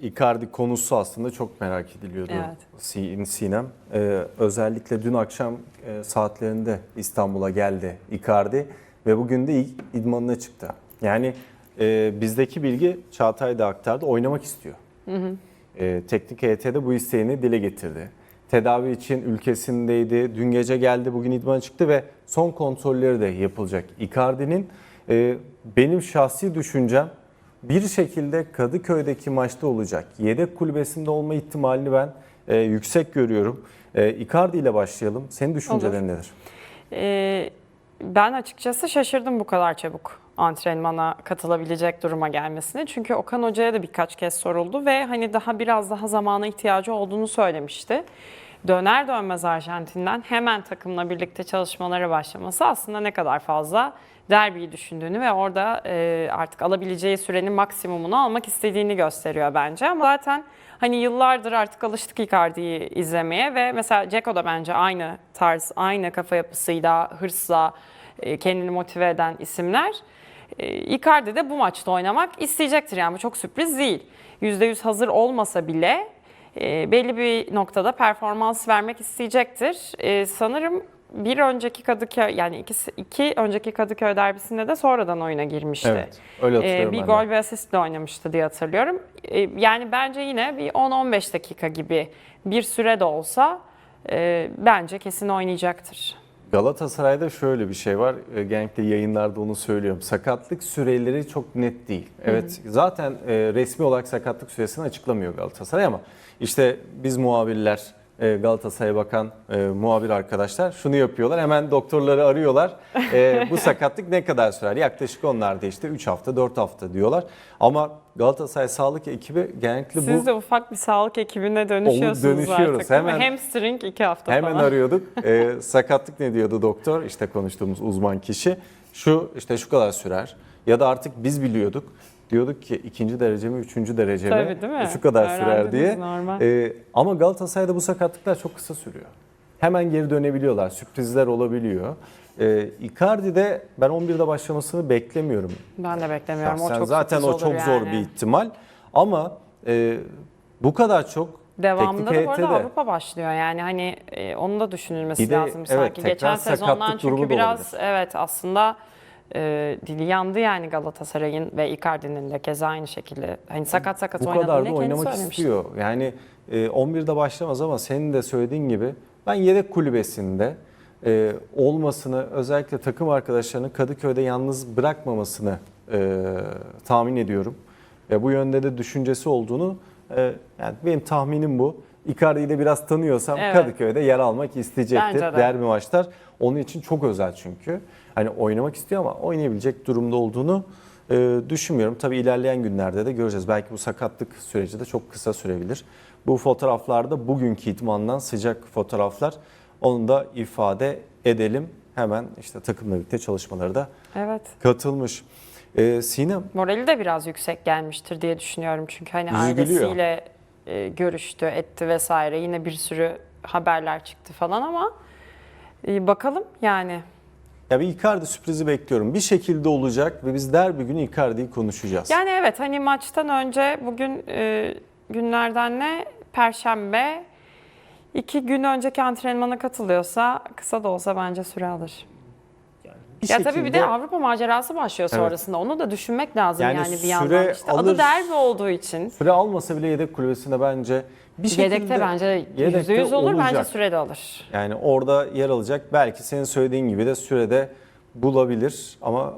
Icardi konusu aslında çok merak ediliyordu Evet. Si- Sinem. Ee, özellikle dün akşam e, saatlerinde İstanbul'a geldi Icardi ve bugün de ilk idmanına çıktı. Yani e, bizdeki bilgi Çağatay da aktardı oynamak istiyor. E, teknik heyete bu isteğini dile getirdi. Tedavi için ülkesindeydi. Dün gece geldi, bugün idmana çıktı ve son kontrolleri de yapılacak. Icardi'nin e, benim şahsi düşüncem bir şekilde Kadıköy'deki maçta olacak. Yedek kulübesinde olma ihtimalini ben e, yüksek görüyorum. E, Icardi ile başlayalım. Senin düşüncelerin nedir? Ee, ben açıkçası şaşırdım bu kadar çabuk antrenmana katılabilecek duruma gelmesini. Çünkü Okan Hoca'ya da birkaç kez soruldu ve hani daha biraz daha zamana ihtiyacı olduğunu söylemişti. Döner dönmez Arjantin'den hemen takımla birlikte çalışmalara başlaması aslında ne kadar fazla derbiyi düşündüğünü ve orada e, artık alabileceği sürenin maksimumunu almak istediğini gösteriyor bence. Ama zaten hani yıllardır artık alıştık Icardi'yi izlemeye ve mesela Ceko da bence aynı tarz, aynı kafa yapısıyla, hırsla e, kendini motive eden isimler. E, Icardi de bu maçta oynamak isteyecektir yani bu çok sürpriz değil. %100 hazır olmasa bile e, belli bir noktada performans vermek isteyecektir. E, sanırım bir önceki Kadıköy yani ikisi, iki önceki Kadıköy derbisinde de sonradan oyuna girmişti. Evet, öyle hatırlıyorum Ee, bir gol ve asistle oynamıştı diye hatırlıyorum. Ee, yani bence yine bir 10-15 dakika gibi bir süre de olsa e, bence kesin oynayacaktır. Galatasaray'da şöyle bir şey var. E, Genellikle yayınlarda onu söylüyorum. Sakatlık süreleri çok net değil. Evet zaten e, resmi olarak sakatlık süresini açıklamıyor Galatasaray ama işte biz muhabirler, e, Galatasaray'a bakan e, muhabir arkadaşlar şunu yapıyorlar. Hemen doktorları arıyorlar. E, bu sakatlık ne kadar sürer? Yaklaşık onlar da işte 3 hafta, 4 hafta diyorlar. Ama Galatasaray sağlık ekibi genellikle bu Siz de ufak bir sağlık ekibine dönüşüyorsunuz dönüşüyoruz. artık. Hemen- Hamstring iki hafta Hemen falan. arıyorduk. Ee, sakatlık ne diyordu doktor? İşte konuştuğumuz uzman kişi. Şu işte şu kadar sürer. Ya da artık biz biliyorduk. Diyorduk ki ikinci derece mi, üçüncü derece mi? Tabii, değil mi? Şu kadar sürer diye. normal. Ee, ama Galatasaray'da bu sakatlıklar çok kısa sürüyor. Hemen geri dönebiliyorlar. Sürprizler olabiliyor. Ee, Icardi'de ben 11'de başlamasını beklemiyorum. Ben de beklemiyorum. O Şahsen çok zaten o çok olur zor yani. bir ihtimal. Ama e, bu kadar çok Devamında teknik da bu arada de- Avrupa başlıyor yani hani e, onun da düşünülmesi Bir de, lazım evet, sanki. Geçen sezondan çünkü biraz olabilir. evet aslında e, dili yandı yani Galatasaray'ın ve Icardi'nin de keza aynı şekilde. Hani sakat sakat bu kadar da kendisi oynamak söylemişti. istiyor. Yani e, 11'de başlamaz ama senin de söylediğin gibi ben yedek kulübesinde e, olmasını özellikle takım arkadaşlarını Kadıköy'de yalnız bırakmamasını e, tahmin ediyorum. Ve bu yönde de düşüncesi olduğunu e, yani benim tahminim bu. Icardi'yi de biraz tanıyorsam Evet. Kadıköy'de yer almak isteyecektir. De. Derbi maçlar onun için çok özel çünkü. Hani oynamak istiyor ama oynayabilecek durumda olduğunu e, düşünmüyorum. Tabii ilerleyen günlerde de göreceğiz. Belki bu sakatlık süreci de çok kısa sürebilir. Bu fotoğraflarda bugünkü idmandan sıcak fotoğraflar. Onu da ifade edelim. Hemen işte takımla birlikte çalışmaları da Evet. katılmış. E, Sinem Morali de biraz yüksek gelmiştir diye düşünüyorum. Çünkü hani Yüzü ailesiyle e, görüştü, etti vesaire. Yine bir sürü haberler çıktı falan ama e, bakalım yani. ya bir Icardi sürprizi bekliyorum. Bir şekilde olacak ve biz derbi günü Icardi'yi konuşacağız. Yani evet hani maçtan önce bugün e, günlerden ne? Perşembe. iki gün önceki antrenmana katılıyorsa kısa da olsa bence süre alır. Bir ya tabii bir de şekilde- Avrupa macerası başlıyor Evet. sonrasında. Onu da düşünmek lazım Yani yani, bir süre yandan. İşte alır- adı derbi olduğu için. Süre almasa bile yedek kulübesinde bence bir şekilde Yedekte bence yedekte %100 olur. Bence olacak. süre de alır. Yani orada yer alacak. Belki senin söylediğin gibi de sürede bulabilir ama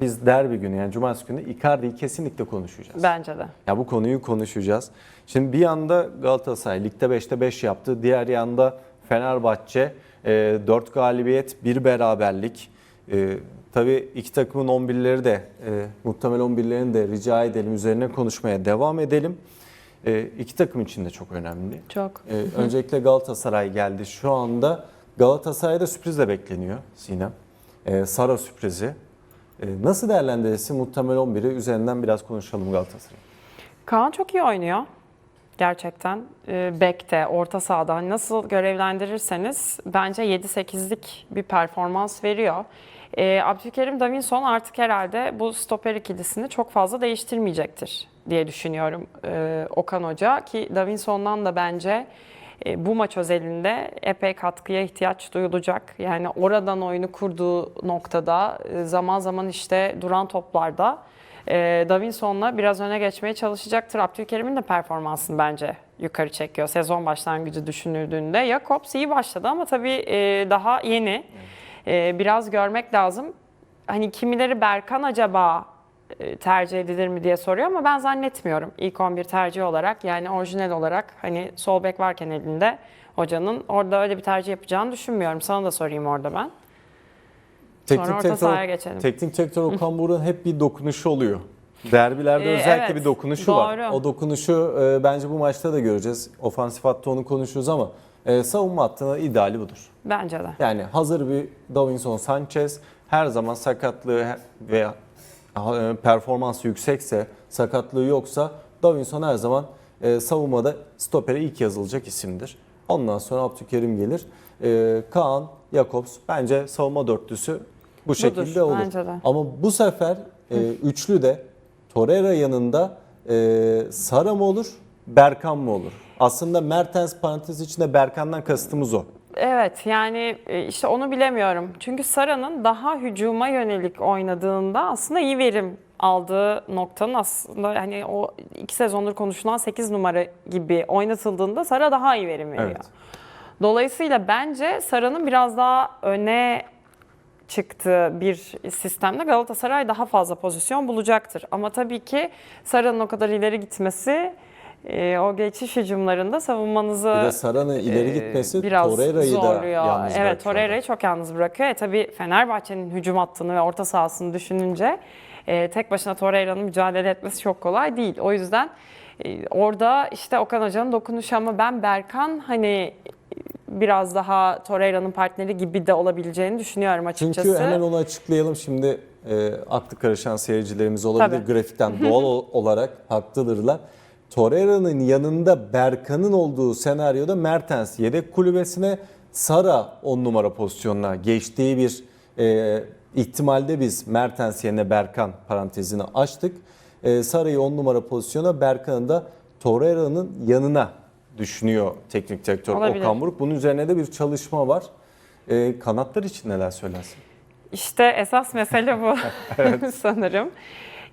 biz derbi günü yani cumartesi günü Icardi'yi kesinlikle konuşacağız. Bence de. Ya bu konuyu konuşacağız. Şimdi bir yanda Galatasaray ligde 5'te 5 yaptı. Diğer yanda Fenerbahçe 4 galibiyet, 1 beraberlik. E, tabii iki takımın 11'leri de e, muhtemel 11'lerini de rica edelim. Üzerine konuşmaya devam edelim. E, iki takım için de çok önemli. Çok. Ee, öncelikle Galatasaray geldi. Şu anda Galatasaray'da sürpriz de bekleniyor Sinem. Ee, Sara sürprizi. Ee, nasıl değerlendirirsin muhtemel 11'i üzerinden biraz konuşalım Galatasaray. Kaan çok iyi oynuyor. Gerçekten. Ee, Bek'te, orta sahada hani nasıl görevlendirirseniz bence 7-8'lik bir performans veriyor. Ee, Abdülkerim Davinson artık herhalde bu stoper ikilisini çok fazla değiştirmeyecektir diye düşünüyorum e, Okan Hoca ki Davinson'dan da bence e, bu maç özelinde epey katkıya ihtiyaç duyulacak. Yani oradan oyunu kurduğu noktada e, zaman zaman işte duran toplarda e, Davinson'la biraz öne geçmeye çalışacaktır. Abdülkerim'in de performansını bence yukarı çekiyor sezon başlangıcı düşünüldüğünde. Jakobs iyi başladı ama tabii e, daha yeni. E, biraz görmek lazım. Hani kimileri Berkan acaba e, tercih edilir mi diye soruyor ama ben zannetmiyorum ilk 11 tercih olarak yani orijinal olarak hani sol bek varken elinde hocanın orada öyle bir tercih yapacağını düşünmüyorum. Sana da sorayım orada ben. Sonra orta sahaya geçelim. Teknik direktör Okan Buruk'un hep bir dokunuşu oluyor. Derbilerde Ee, özellikle evet, bir dokunuşu var. doğru. O dokunuşu e, bence bu maçta da göreceğiz. Ofansif hatta onu konuşuruz ama e, savunma hattına ideali budur. Bence de. Yani hazır bir Davinson Sanchez her zaman sakatlığı veya e, performansı yüksekse, sakatlığı yoksa Davinson her zaman e, savunmada stopere ilk yazılacak isimdir. Ondan sonra Abdülkerim gelir. E, Kaan, Jakobs bence savunma dörtlüsü bu şekilde olur. bence de. Ama bu sefer e, üçlü de Torreira yanında e, Sara mı olur, Berkan mı olur? Aslında Mertens parantez içinde Berkan'dan kastımız o. Evet yani e, işte onu bilemiyorum. Çünkü Sara'nın daha hücuma yönelik oynadığında aslında iyi verim aldığı noktanın aslında hani o iki sezondur konuşulan 8 numara gibi oynatıldığında Sara daha iyi verim veriyor. Evet. Dolayısıyla bence Sara'nın biraz daha öne çıktığı bir sistemde Galatasaray daha fazla pozisyon bulacaktır. Ama tabii ki Sara'nın o kadar ileri gitmesi e, o geçiş hücumlarında savunmanızı Bir de Sara'nın ileri e, gitmesi biraz Torreira'yı da zorluyor. yalnız Evet. Torreira'yı çok yalnız bırakıyor. E, tabii Fenerbahçe'nin hücum hattını ve orta sahasını düşününce e, tek başına Torreira'nın mücadele etmesi çok kolay değil. O yüzden e, orada işte Okan Hoca'nın dokunuşu ama ben Berkan hani biraz daha Torreira'nın partneri gibi de olabileceğini düşünüyorum açıkçası. Çünkü hemen onu açıklayalım şimdi e, aklı karışan seyircilerimiz olabilir Tabii. grafikten doğal ol- olarak haklıdırlar. Torreira'nın yanında Berkan'ın olduğu senaryoda Mertens yedek kulübesine Sara 10 numara pozisyonuna geçtiği bir e, ihtimalde biz Mertens yerine Berkan parantezini açtık. E, Sara'yı 10 numara pozisyona Berkan'ı da Torreira'nın yanına düşünüyor teknik direktör Olabilir. Okan Buruk. Bunun üzerine de bir çalışma var. E, kanatlar için neler söylersin? İşte esas mesele bu sanırım.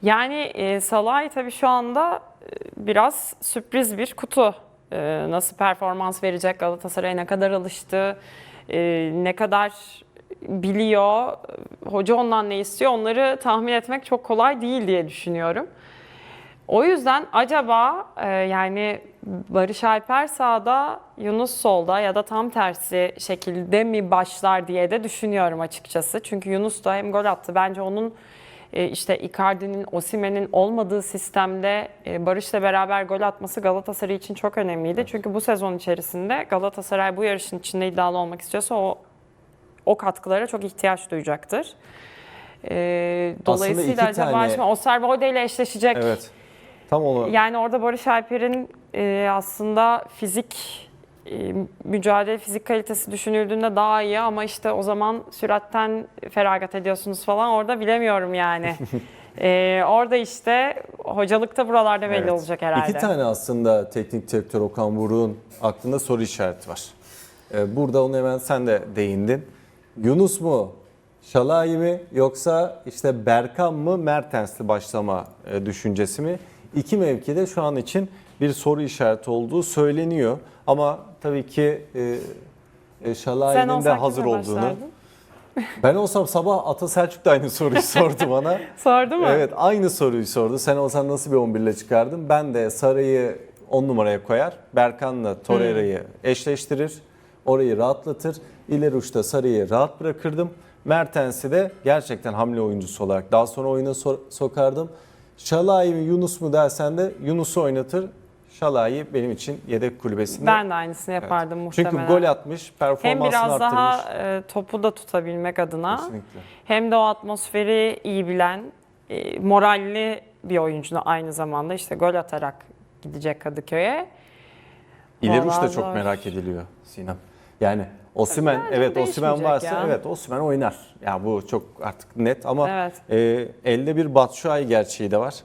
Yani e, Salah'ı tabii şu anda e, biraz sürpriz bir kutu. E, nasıl performans verecek Galatasaray'a ne kadar alıştı, e, ne kadar biliyor, hoca ondan ne istiyor onları tahmin etmek çok kolay değil diye düşünüyorum. O yüzden acaba e, yani Barış Alper sağda, Yunus solda ya da tam tersi şekilde mi başlar diye de düşünüyorum açıkçası. Çünkü Yunus da hem gol attı. Bence onun e, işte Icardi'nin, Osimen'in olmadığı sistemde e, Barış'la beraber gol atması Galatasaray için çok önemliydi. Çünkü bu sezon içerisinde Galatasaray bu yarışın içinde iddialı olmak istiyorsa o o katkılara çok ihtiyaç duyacaktır. E, dolayısıyla acaba tane- şimdi Osterwolde ile eşleşecek. Evet. Tam onu Yani orada Barış Alper'in e, aslında fizik e, mücadele fizik kalitesi düşünüldüğünde daha iyi ama işte o zaman süratten feragat ediyorsunuz falan orada bilemiyorum yani. E, orada işte hocalıkta buralarda belli Evet. olacak herhalde. İki tane aslında teknik direktör Okan Buruk'un aklında soru işareti var. Ee, Burada onu hemen sen de değindin. Yunus mu, Şalai mi yoksa işte Berkan mı, Mertens'li başlama e, düşüncesi mi? İki mevkide şu an için bir soru işareti olduğu söyleniyor. Ama tabii ki e, e, Şalai'nin de hazır olduğunu. başlardın? Ben olsam sabah Ata Selçuk da aynı soruyu sordu bana. Sordu mu? Evet aynı soruyu sordu. Sen olsan nasıl bir 11 ile çıkardın? Ben de Saray'ı 10 numaraya koyar. Berkan'la Torreira'yı eşleştirir. Orayı rahatlatır. İleri uçta Saray'ı rahat bırakırdım. Mertens'i de gerçekten hamle oyuncusu olarak daha sonra oyuna so- sokardım. Şalai mi Yunus mu dersen de Yunus'u oynatır. Şalai benim için yedek kulübesinde. Ben de aynısını yapardım muhtemelen. Çünkü gol atmış, Hem performansını biraz arttırmış. daha e, topu da tutabilmek adına Kesinlikle. hem de o atmosferi iyi bilen, e, moralli bir oyuncu aynı zamanda işte gol atarak gidecek Kadıköy'e. İleri uç da çok merak ediliyor Sinem. Yani Osimen Bence evet Osimen varsa ya. evet Osimen oynar. Ya bu çok artık net ama Evet. e, elde bir Batshuayi gerçeği de var.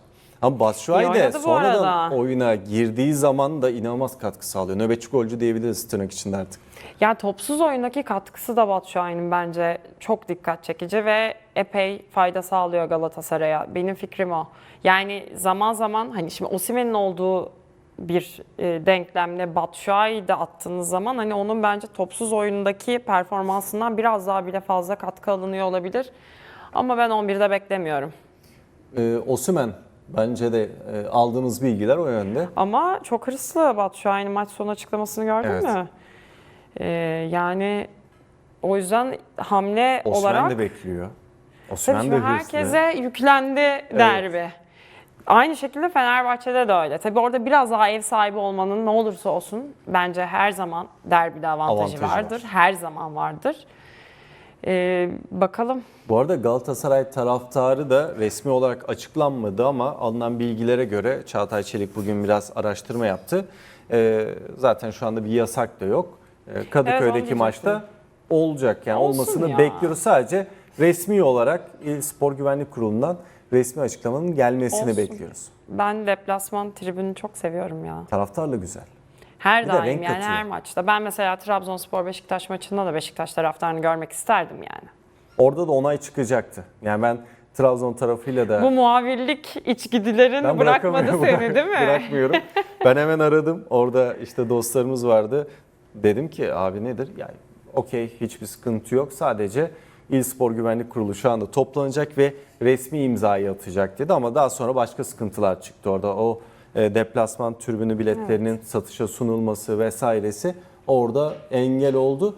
Ama Batshuayi de sonradan arada. oyuna girdiği zaman da inanılmaz katkı sağlıyor. Nöbetçi golcü diyebiliriz tırnak içinde artık. Yani topsuz oyundaki katkısı da Batshuayi'nin bence çok dikkat çekici ve epey fayda sağlıyor Galatasaray'a. Benim fikrim o. Yani zaman zaman hani şimdi Osimhen'in olduğu bir e, denklemle Batshuayi'yi de attığınız zaman hani onun bence topsuz oyundaki performansından biraz daha bile fazla katkı alınıyor olabilir. Ama ben 11'de beklemiyorum. Ee, Osimhen bence de e, aldığımız bilgiler o yönde. Ama çok hırslı Batshuayi'nin maç sonu açıklamasını gördün Evet. mü? Ee, yani o yüzden hamle Osimhen olarak de bekliyor. Tabii Osimhen de hırslı. herkese yüklendi derbi. Aynı şekilde Fenerbahçe'de de öyle. Tabii orada biraz daha ev sahibi olmanın ne olursa olsun bence her zaman derbide avantajı, Avantajı var. vardır. Her zaman vardır. Ee, bakalım. Bu arada Galatasaray taraftarı da resmi olarak açıklanmadı ama alınan bilgilere göre Çağatay Çelik bugün biraz araştırma yaptı. Ee, zaten şu anda bir yasak da yok. Ee, Evet, Kadıköy'deki diyecektim. maçta olacak yani Olsun olmasını ya. bekliyoruz. Sadece resmi olarak İl Spor Güvenlik Kurulu'ndan resmi açıklamanın gelmesini Olsun. bekliyoruz. Ben deplasman tribünü çok seviyorum ya. Taraftarla güzel. Her Bir de daim renk yani katıyor. her maçta. Ben mesela Trabzonspor Beşiktaş maçında da Beşiktaş taraftarını görmek isterdim yani. Orada da onay çıkacaktı. Yani ben Trabzon tarafıyla da Bu muhavirlik içgüdülerin Ben bırakmadı bırakamıyorum. seni değil mi? Bırakmıyorum. Ben hemen aradım. Orada işte dostlarımız vardı. Dedim ki abi nedir? Yani okey hiçbir sıkıntı yok. Sadece İl Spor Güvenlik Kurulu şu anda toplanacak ve resmi imzayı atacak dedi. Ama daha sonra başka sıkıntılar çıktı orada. O e, deplasman türbünü biletlerinin satışa sunulması vesairesi orada engel oldu.